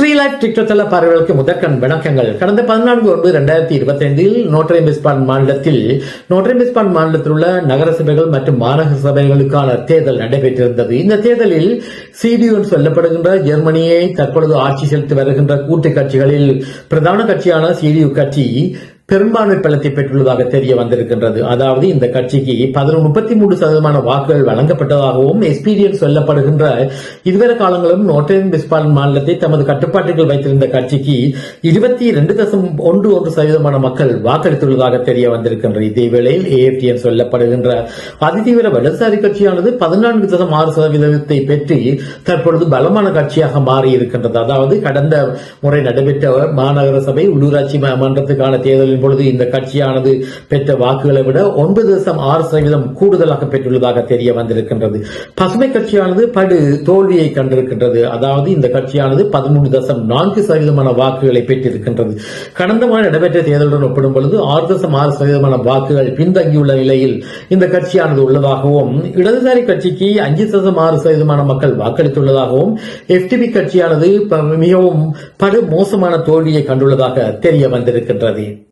ஸ்ரீலைஃப் டிக்டோத்தல பார்வைகளுக்கு முதற்கண் வணக்கங்கள் கடந்த பதினான்கு ஒன்பது இரண்டாயிரத்தி இருபத்தி ஐந்தில் நோட்ரேம் மிஸ்பான் மாநிலத்தில் நோட்ரேம் மிஸ்பான் மாநிலத்தில் உள்ள நகர சபைகள் மற்றும் மாநகர சபைகளுக்கான தேர்தல் நடைபெற்றிருந்தது. இந்த தேர்தலில் சிடியு என்று சொல்லப்படுகின்ற ஜெர்மனியை தற்பொழுது ஆட்சி செலுத்தி வருகின்ற கூட்டு கட்சிகளில் பிரதான கட்சியான சிடியு கட்சி பெரும்பான்மை பலத்தை பெற்றுள்ளதாக தெரிய வந்திருக்கின்றது. அதாவது இந்த கட்சிக்கு பதினொன்று முப்பத்தி மூன்று சதவீதமான வாக்குகள் வழங்கப்பட்டதாகவும் எக்ஸ்பீரியன்ஸ் சொல்லப்படுகின்ற இதுவரை காலங்களும் நோட்டேன் பிஸ்பால் மாநிலத்தை தமது கட்டுப்பாட்டுகள் வைத்திருந்த கட்சிக்கு இருபத்தி இரண்டு தசம் ஒன்று ஒன்று சதவீதமான மக்கள் வாக்களித்துள்ளதாக தெரிய வந்திருக்கின்றது. இதேவேளையில் ஏஎஃப்டிஎன் சொல்லப்படுகின்ற அதிதீவிர வலதுசாரி கட்சியானது பதினான்கு தசம் ஆறு சதவீதத்தை பெற்று தற்பொழுது பலமான கட்சியாக மாறி இருக்கின்றது அதாவது கடந்த முறை நடைபெற்ற மாநகர சபை உள்ளூராட்சி மன்றத்துக்கான தேர்தலின் பொழுது இந்த கட்சியானது பெற்ற வாக்குகளை விட ஒன்பது தசம் ஆறு சதவீதம் கூடுதலாக பெற்றுள்ளதாக தெரிய வந்திருக்கின்றது. பசுமை கட்சியானது படு தோல்வியை கண்டிருக்கின்றது. அதாவது இந்த கட்சியானது பதிமூன்று தசம் நான்கு சதவீதமான வாக்குகளை பெற்றிருக்கின்றது. கடந்த முறை நடைபெற்ற தேர்தலுடன் ஒப்பிடும் பொழுது ஆறு தசம் ஆறு சதவீதமான வாக்குகள் பின்தங்கியுள்ள நிலையில் இந்த கட்சியானது உள்ளதாகவும் இடதுசாரி கட்சிக்கு அஞ்சு தசம் ஆறு சதவீதமான மக்கள் வாக்களித்துள்ளதாகவும் எஃப்டிபி கட்சியானது மிகவும் படு மோசமான தோல்வியை கண்டுள்ளதாக தெரிய வந்திருக்கின்றது.